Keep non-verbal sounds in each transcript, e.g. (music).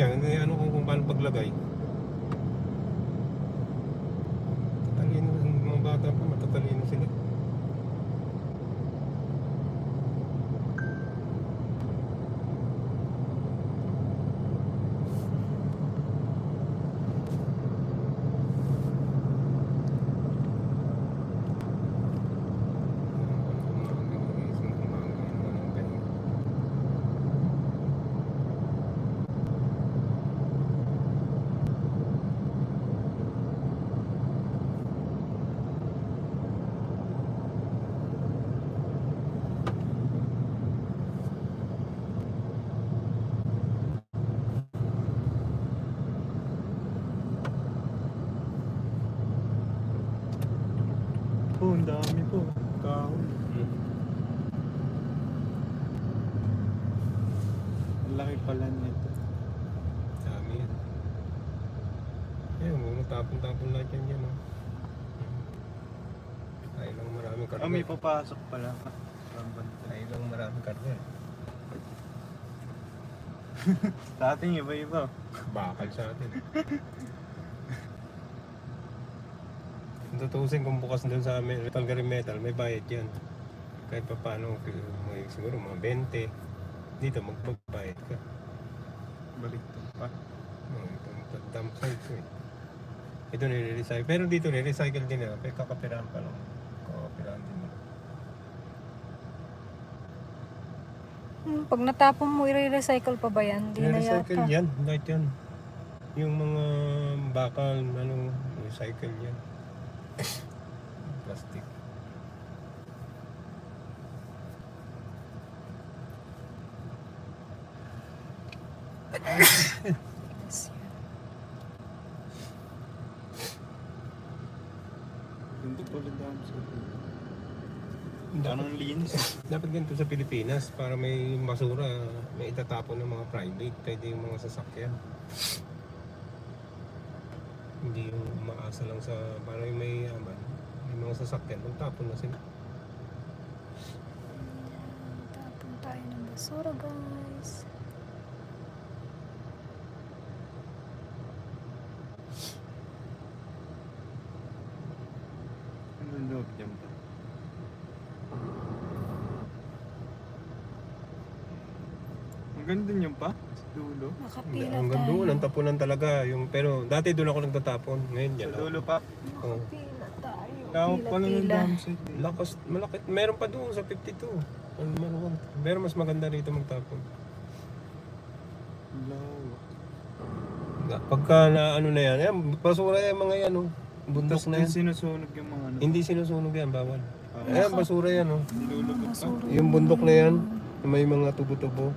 niya, hindi ano kung, kung paano paglagay. Tatalino, yung mga bata pa, matatalino sila. Oh, ang dami po. Kahoy. Ang laki pala nito. Dami yan. Ayun, mga tapon-tapon lahat yan yan. Oh. Ay lang maraming karga. Ah, may papasok pala. Ay lang maraming karga. (laughs) Sa ating iba-iba. Bakal sa atin. (laughs) Kung tutusin kung bukas doon sa amin, Calgary Metal, may bayad yan. Kahit pa paano, may, siguro mga 20. Dito, magpagbayad ka. Balik to pa. Oh, ito, dump site ko eh. Ito nire-recycle. Pero dito nire-recycle din nila. Pero kakapirahan pa lang. Kakapirahan din nila. Hmm, pag natapon mo, i-recycle pa ba yan? Hindi na yata. yan. Lahat yan. Yung mga bakal, ano, recycle yan. Plastic. Hindi pala dami sa Dapat, Anong linis? dapat ganito sa Pilipinas para may basura, may itatapon ng mga private, pwede yung mga sasakyan. Hindi yung umaasa lang sa, para yung may yaman, may mga sasakyan, magtapon na sila. Tapon tayo ng basura, guys. Ano loob dyan pa? Ang ganda niyan pa? Sa dulo? Nakapila tayo. doon, ang tapunan talaga. Yung, pero dati doon ako nagtatapon, ngayon Sa yan. dulo pa? Oh. Nakapila Tao pala ng Pila-pila. dam set. Lakas, malaki. Meron pa doon sa 52. Ano maluwag. Pero mas maganda rito magtapon. Lawa. Pagka na ano na yan, yan basura yan mga yan, oh. Bundok na yan. sinusunog yung mga ano. Hindi sinusunog yan, bawal. Ah, Ayan, basura yan, oh. nilulubog pa. Yung bundok na yan, may mga tubo-tubo.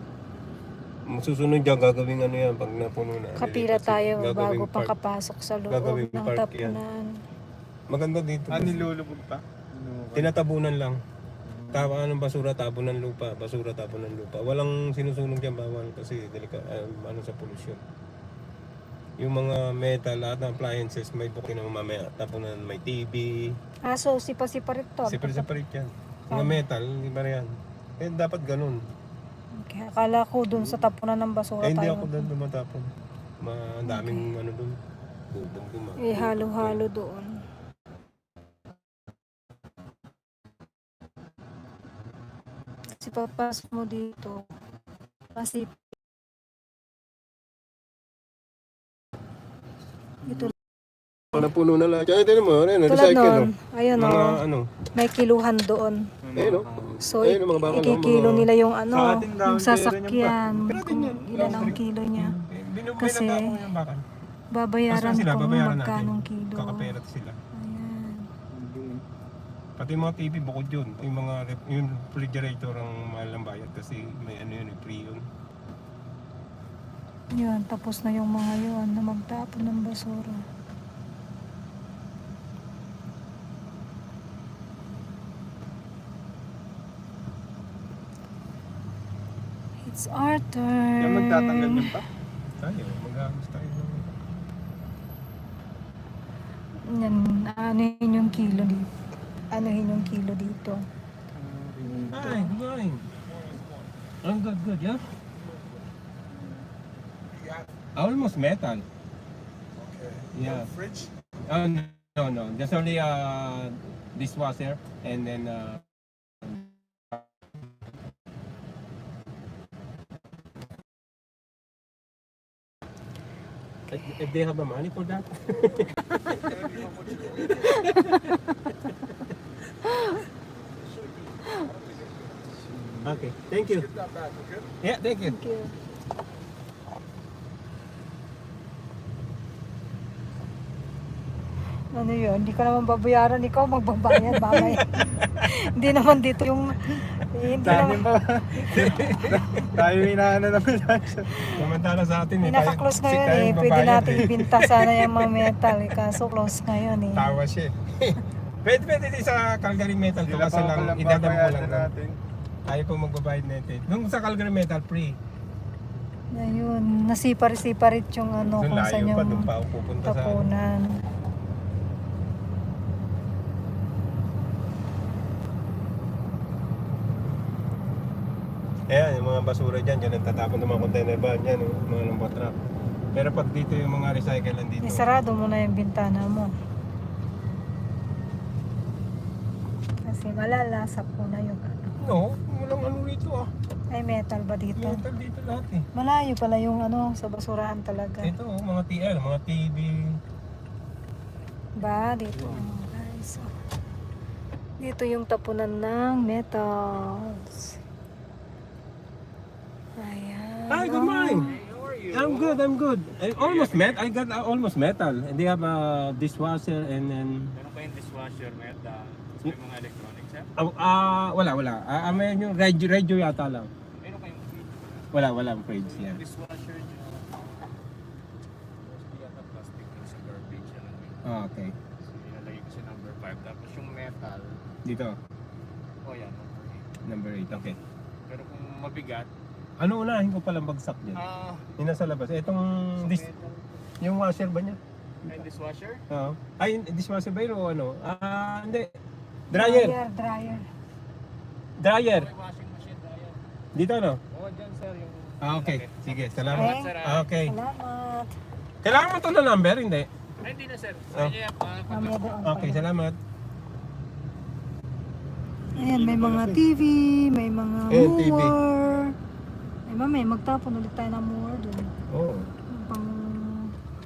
Susunod dyan, gagawing ano yan pag napuno na. Kapila tayo. Gagawing bago park. pakapasok sa loob Gagawing ng park yan. tapunan. Maganda dito. Ah, nilulubog pa? Tinatabunan lang. Tama ng basura, tapon ng lupa. Basura, tapon ng lupa. Walang sinusunog dyan, bawal kasi delika, ah, ano sa pollution. Yung mga metal, lahat ng appliances, may bukin na mamaya. Tapunan, may TV. Ah, so sipa-sipa rin to. Separate-separate yan. Mga metal, hindi ba yan? Eh, dapat ganun. Okay, akala ko dun sa tapunan ng basura Eh, hindi tayo. ako doon tumatapon. Ma ang daming ano doon. Bubong duma. Eh, halo-halo doon. Kasi papasok mo dito. Kasi ito Napuno na lahat. Kaya ito mo, ano, tulad recycle. nun, No? ayun Mga o, ano, may kiluhan doon. eh no? So, Ayun, mga bakal, no? ikikilo Mga- nila yung ano, yung sasakyan, kung ilan ang kilo niya. Eh, Kasi, binatapon yung bakal. Babayaran kung natin. kilo. Kakaperat sila. Pati mga TV bukod yun. Yung mga ref- yung refrigerator ang mahal ng bayad kasi may ano yun, eh, free yun. Yun, tapos na yung mga yun na magtapon ng basura. It's our turn. Yung magtatanggal niyan pa? Tayo, mag-aagos tayo. ng- Yan, anuhin yung kilo dito. Anuhin yung kilo dito. Good morning. I'm good, good, yeah? Almost metal. Okay. Yeah. Fridge? Oh, no, no. Just only uh, dishwasher and then uh, if they have the money for that. (laughs) (laughs) okay, thank you. Get that back, okay? Yeah, thank you. Thank you. Ano yun? Hindi ka naman babayaran. Ikaw magbabayad mamaya. (laughs) hindi naman dito yung... eh, hindi Dami naman... ba? (laughs) Tayo inaano naman lang siya. Samantala sa atin eh. Pinaka-close tayo- ngayon tayo eh. Pwede babayad natin eh. ibinta sana yung mga metal. Eh. Kaso close ngayon eh. Tawa siya eh. (laughs) Pwede, pwede din sa Calgary Metal to. Sila Kaso pa lang, palang idadam mo lang. babayaran lang. natin. Tayo po magbabayad natin. Nung sa Calgary Metal, free. Ayun, nasiparit-siparit yung ano kung saan layo pa, yung doon pa ako pupunta sa... tapunan. Ayan, yung mga basura dyan, dyan ang tatapon ng mga container van, yan, yung mga lumbar truck. Pero pag dito yung mga recycle dito. Isarado mo na yung bintana mo. Kasi malalasap mo na yung ano. No, walang ano rito ah. Ay, metal ba dito? Metal dito lahat eh. Malayo pala yung ano, sa basurahan talaga. Ito, oh, mga TL, mga TV. Ba, dito. Oh, guys. oh. Dito yung tapunan ng metals. Ayan. Hi, good morning. I'm good, I'm good. I almost met, I got uh, almost metal. And they have a dishwasher and then... Meron pa yung dishwasher, uh, may mga electronics, sir. Ah, ah, wala, wala. Ah, uh, may yung radio, radio yata lang. Meron kayong fridge. Wala, wala ang fridge yan. Dishwasher nyo. Mostly yata plastic yung sa garbage. Yan may- Ah, okay. So, ilalagay ko sa number 5. Tapos yung metal, Dito, oh yan, number number 8. Okay. 8. Pero kung mabigat, Ano unahin ko palang bagsak dyan? ah, Yung nasa labas. Itong, sa dis, metal, yung washer ba niya? ay dishwasher? Oo. Ay, dishwasher ba yun o ano? Ah, hindi. Dryer. Dryer, dryer. Dryer. May washing machine, dryer. Dito ano? Oh, dyan sir, yung... Ah, okay. Sige, salamat. Okay. sir, Ah, okay. Salamat. Kailangan mo ito na number, hindi? Ay, hindi na sir. Oh. Mamaya doon. Okay, salamat. Ayan, may mga TV, may mga Eh, TV. mower. Ay, mamaya, magtapon ulit tayo ng mower doon. Oo. Pang...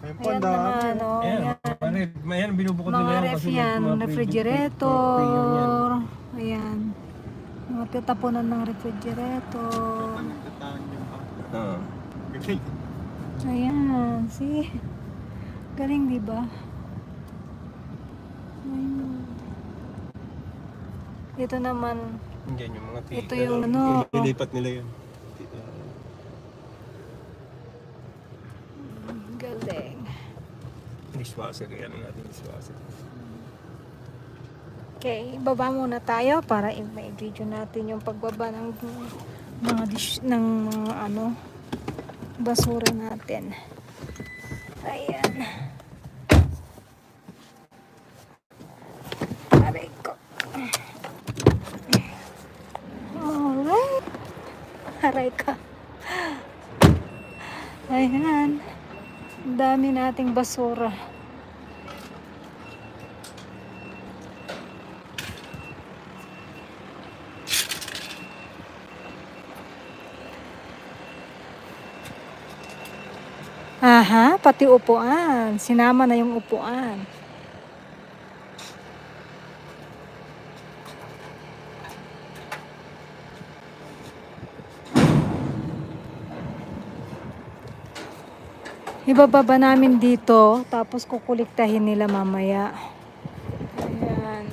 Ayan naman, oh, Ayan, ayan. Ref. Ayan, binubukod nila Mga yan ref kasi yan, mga refrigerator. Ayan. Mga tatapunan ng refrigerator. Galing. Ayan, see? Galing, di ba? Ayun. Ito naman, Yan yung mga Ito yung ano. Ilipat nila yun. galing. Dishwasher, yan ang natin dishwasher. Okay, baba muna tayo para i- may video natin yung pagbaba ng mga dish, ng mga ano basura natin. Ayan. Aray ko. Alright. Aray ka. Ayan. Dami nating basura. Aha, pati upuan. Sinama na yung upuan. Ibababa namin dito, tapos kukuliktahin nila mamaya. Ayan.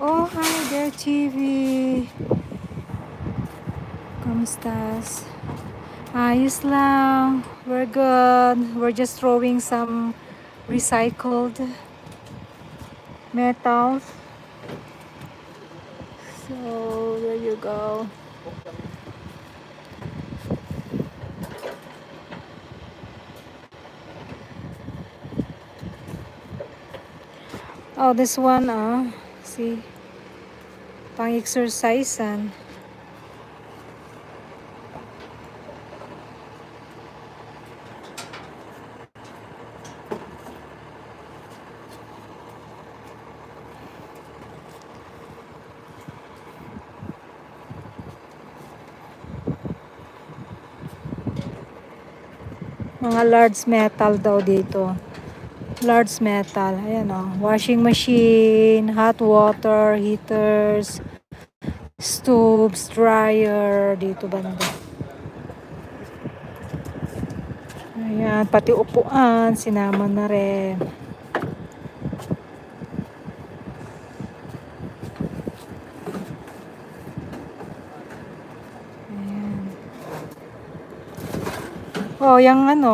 Oh, hi there, TV. Kamustas? Ayos lang. We're good. We're just throwing some recycled metals. So, there you go. Oh, this one, oh. See? Pang-exercisean. Mga large metal daw dito. Large metal. Ayan o. Washing machine, hot water, heaters, stoves, dryer. Dito banda. Ayan. Pati upuan. Sinama na rin. Ayan. Oh, yung ano,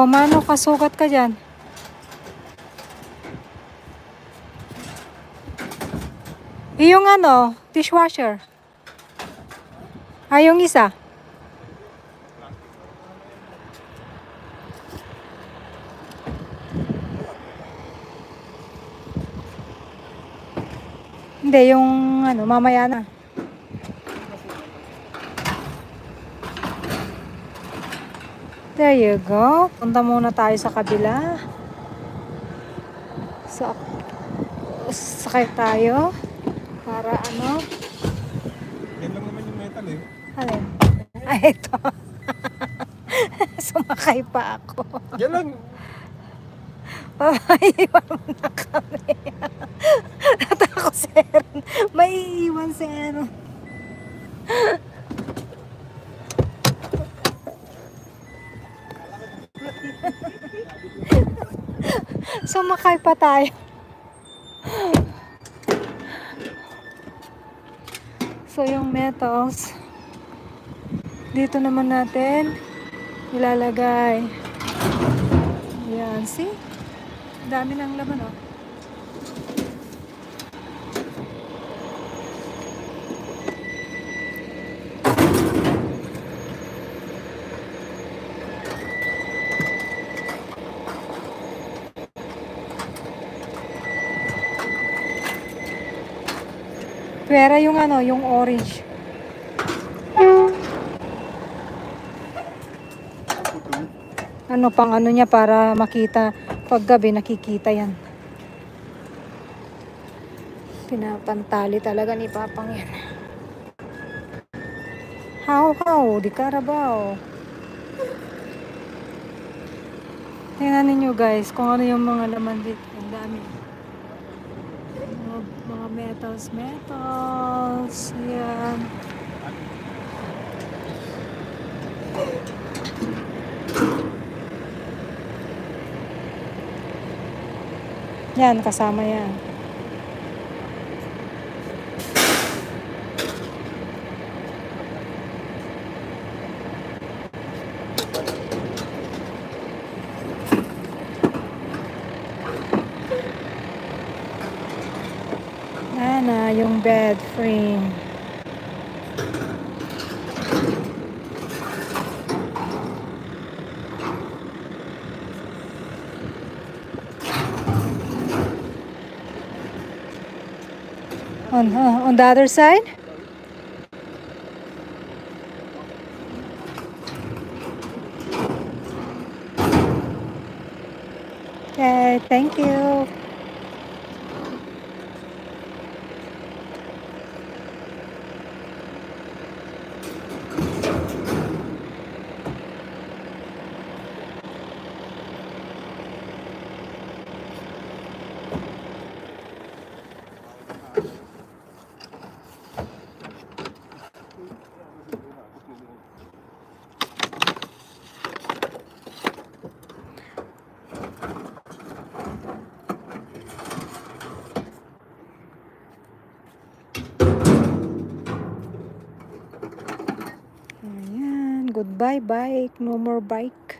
Oh, mano kasukat ka dyan? Yung ano, dishwasher. Ay, yung isa. Hindi, yung ano, mamaya na. There you go. Punta muna tayo sa kabila. So, sakay tayo. Para ano? Yan lang naman yung metal eh. Alin? Ay, ito. (laughs) Sumakay pa ako. Yan lang. Papaiwan mo na kami. (laughs) Natakot si Aaron. May iiwan si Aaron. (laughs) Sumakay pa tayo. So yung metals, dito naman natin ilalagay. Yan, see? Dami ng laman, oh. Pera yung ano, yung orange. Ano pang ano niya para makita pag gabi nakikita yan. Pinapantali talaga ni Papang yan. How how, di karabaw. Tingnan ninyo guys kung ano yung mga laman dito. Ang dami. Metals, metals. Yan. Yan, kasama. Yan bed frame. On, uh, on the other side? Okay, thank you. Ayan, goodbye bike, no more bike.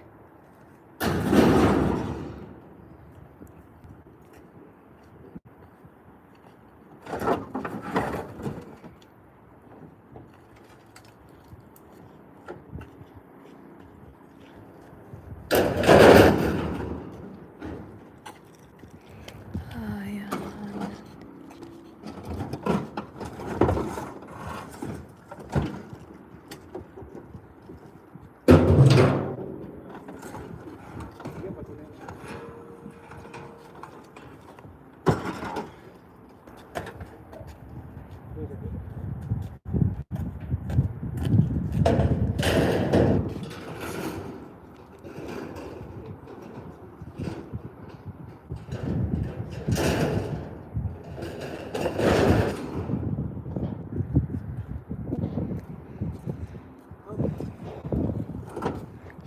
Ayan.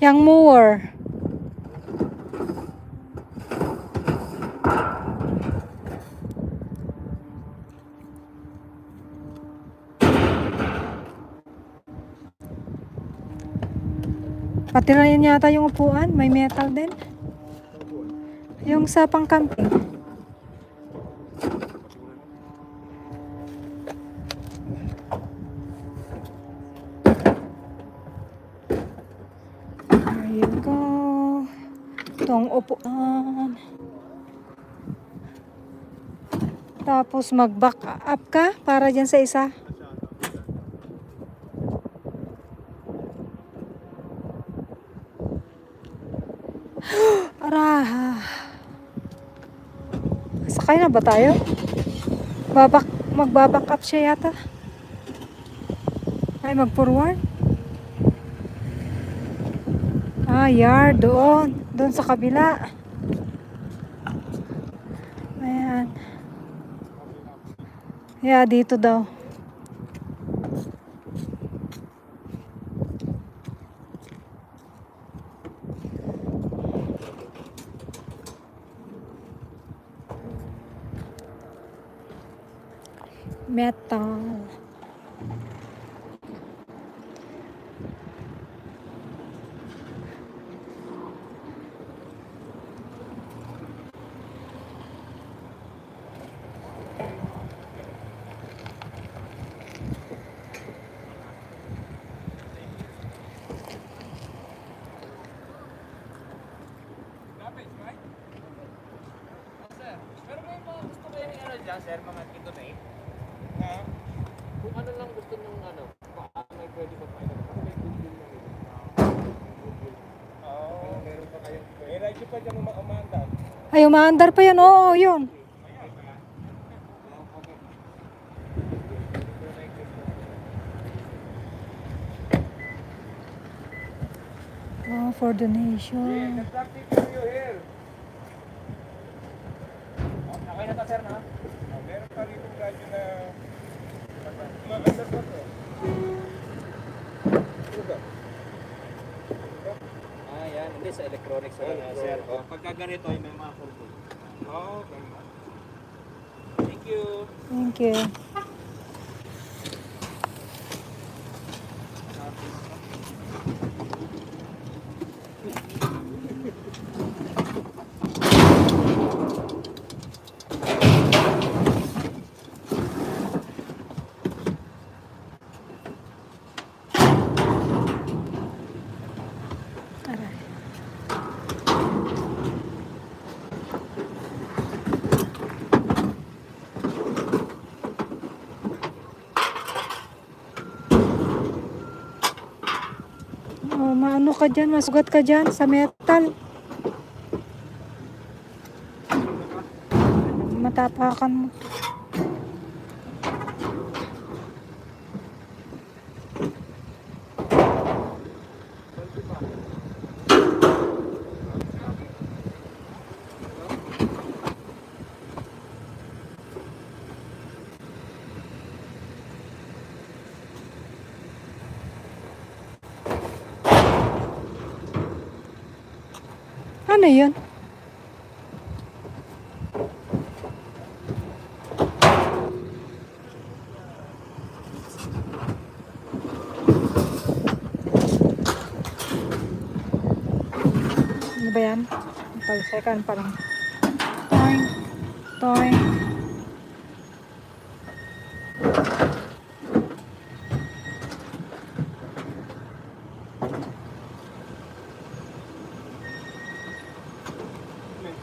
Yang mower. Pati na yun yata yung upuan. May metal din. Yung sa pang-camping. There you go. Itong upuan. Tapos mag-back up ka para dyan sa isa. Araha. Sakay na ba tayo? Babak, magbaback up siya yata. Ay, mag-forward. Ah, yard. Doon. Doon sa kabila. Ayan. Yeah, dito daw. Metal. Pero may mga gusto dyan, sir, mga kito na eh. Kung ano lang gusto nung ano, baka may pwede pa kayo. Kasi may good deal na rin. Oo, meron pa kayong... May radyo pa dyan uma- umaandar. Ay, umaandar pa yan. Oo, yun. Oh, for donation. Nag-practice you here. Okay na to, sir, na? Ah, Meron pa rin yung radyo na... Umaandar pa to. Ah, yan. Hindi, sa electronics na, sir. Oh, pagka ganito, ay may mga. Oo, okay. Thank you. Thank you. Aray. Oh, maano ka dyan, masugat ka dyan sa metal. Matapakan mo. Ano yun? Ano ba yan? Talsekan parang. Toing. Toing.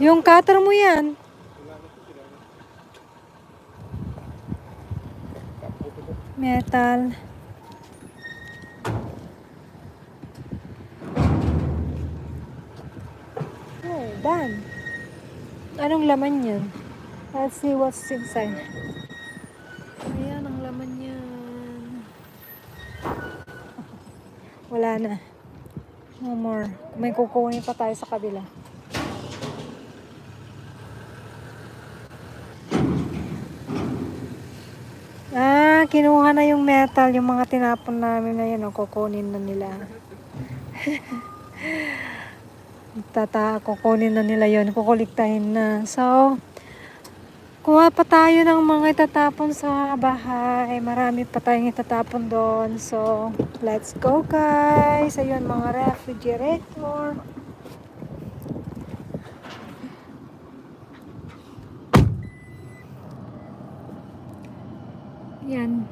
Yung cutter mo yan. Metal. Oh, done. Anong laman yan? Let's see what's inside. Ayan, ang laman yan. Wala na. No more. May kukunin pa tayo sa kabila. Kinuha na yung metal, yung mga tinapon namin na yun, oh, kukunin na nila. (laughs) Tata, kukunin na nila yun, kukuliktahin na. So, kuha pa tayo ng mga itatapon sa bahay. Marami pa tayong itatapon doon. So, let's go guys. Ayun, mga refrigerator. 天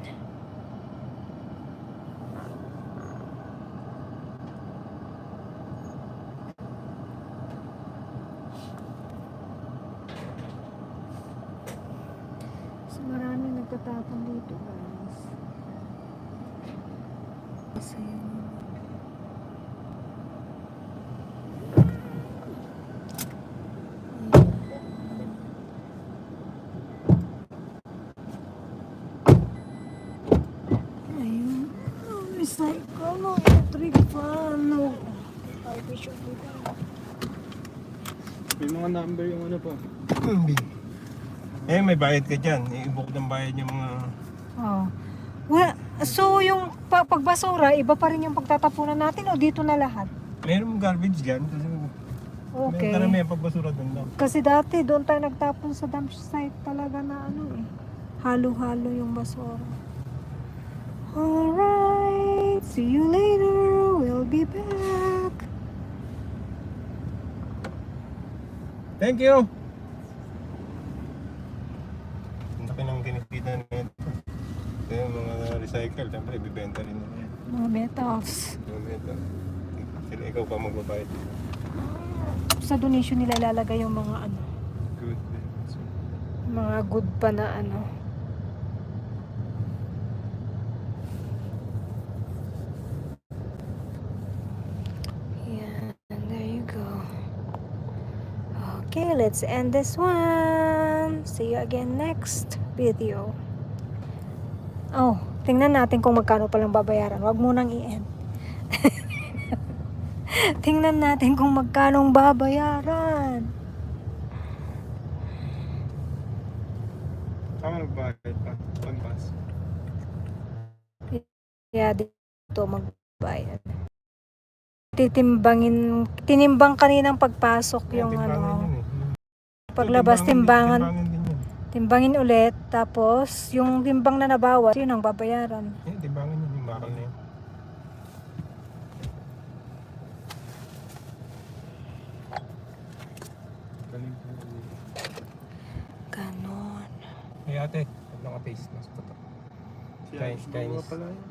May number yung ano po. Eh, may bayad ka dyan. Iibok ng bayad yung mga... Oh. Well, so yung pa- pagbasura, iba pa rin yung pagtatapunan natin o dito na lahat? Meron garbage dyan. Kasi Okay. May karamihan pagbasura doon lang. Kasi dati doon tayo nagtapon sa dump site talaga na ano eh. Halo-halo yung basura. Alright, see you later. We'll be back. Thank you! Ang laki ng kinikita nito. Ito yung mga recycle, siyempre ibibenta rin nila. Mga metals. Yung benta. Sila ikaw pa magbabayad. Sa donation nila ilalagay yung mga ano, Good. mga good pa na ano. Yan, there you go. Okay, let's end this one. See you again next video. Oh, tingnan natin kung magkano palang babayaran. Huwag mo nang i-end. (laughs) tingnan natin kung magkano babayaran. Tama nagbayad pa. Pagpas. Dito magbayad. Titimbangin, tinimbang kaninang pagpasok yung ano. Paglabas timbangan, Timbangan din yun. timbangin ulit, tapos yung timbang na nabawas, yun ang babayaran. Eh, timbangan yun. Yung bakal na yun. Ganon. Hey ate, huwag naka-face mask pa to. Siya, Chinese, Chinese.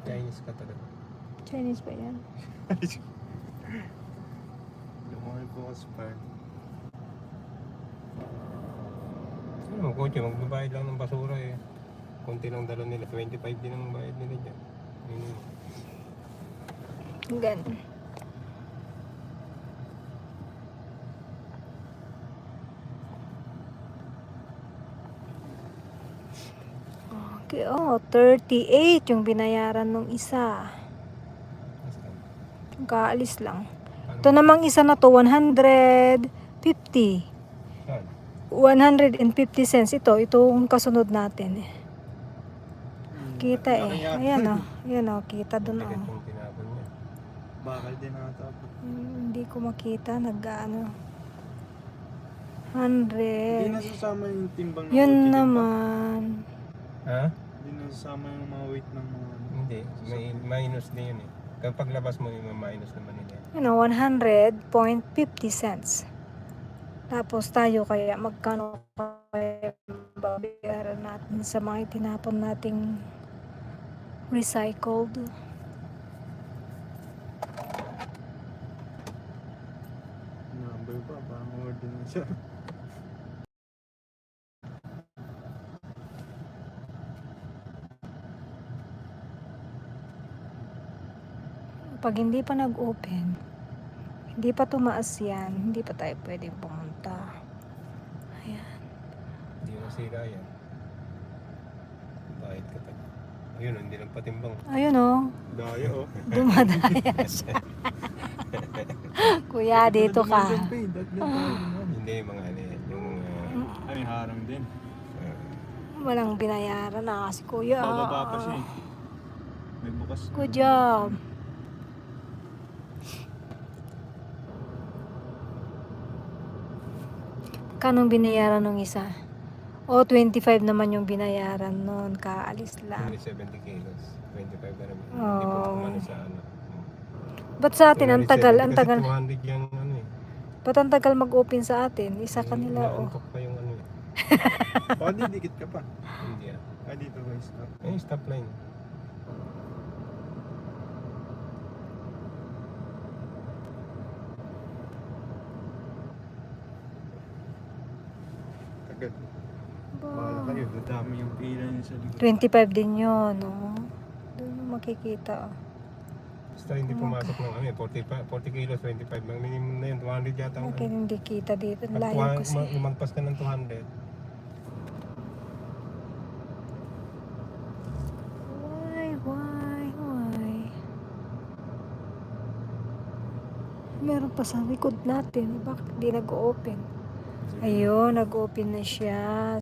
Chinese ka talaga. Chinese ba yan? Lumaki po ako sa park. Ano mo, kotse, magbabayad lang ng basura eh. Kunti lang dala nila. 25 din ang bayad nila dyan. Yun. Ganon. Okay, oh, 38 yung binayaran nung isa. Yung kaalis lang. Ano? Ito namang isa na to, 150. Saan? 150 cents ito. Itong kasunod natin. eh. Kita eh. Ayan o. Ayan o. Kita dun o. Niya. Bakal din ata po. Hindi ko makita. Nag-ano. Hindi 100. nasasama yung timbang ng Yun naman. Ha? Hindi nasasama yung mga weight ng mga ano. Hindi. May minus din yun eh. Kapag labas mo, yung minus naman nila. You know, 100.50 cents. Tapos tayo kaya magkano kaya babayaran natin sa mga itinapon nating recycled. Number pa, parang order na siya. Pag hindi pa nag-open, hindi pa tumaas yan, hindi pa tayo pwedeng pumunta. Ayan. Hindi mo sira yan. Bayad ka talaga. Ayun, hindi nagpatimbang. Ayun oh. Daya oh. (laughs) Dumadaya siya. (laughs) Kuya, dito ka. Pa eh, pa rin. Hindi, mga ano yung... ah, Ay, harang din. ah, Walang binayaran na kasi kuya. Bababa pa siya eh. May bukas. Good job. Kanong binayaran nung isa? O, 25 naman yung binayaran nun. Kaalis lang. only 70 kilos. 25 na naman. Oo. Hindi po kumano sa ano. Ba't sa atin, ang tagal, 70 ang kasi tagal. 200 yung ano eh. Ba't ang tagal mag-open sa atin? Isa kanila, oh. Naantok pa yung ano eh. (laughs) Oh, di, dikit ka pa. Hindi ah. Ah, dito guys. Eh, stop line. Tagal. Ba, Bahala kayo. Dadami yung pila niya sa likod. 25 din yun, oh. Doon mo makikita, oh. Basta hindi pumasok ng ano eh, 45, 40 kilos, 25. Ang minimum na yun, 200 yata. ang Bakit ano. hindi kita dito? Ang Layo tuwa- kasi. ma- lumagpas ka ng 200, Why, why, why? Meron pa sa likod natin. Bakit hindi nag-open? Ayun, nag-open na siya.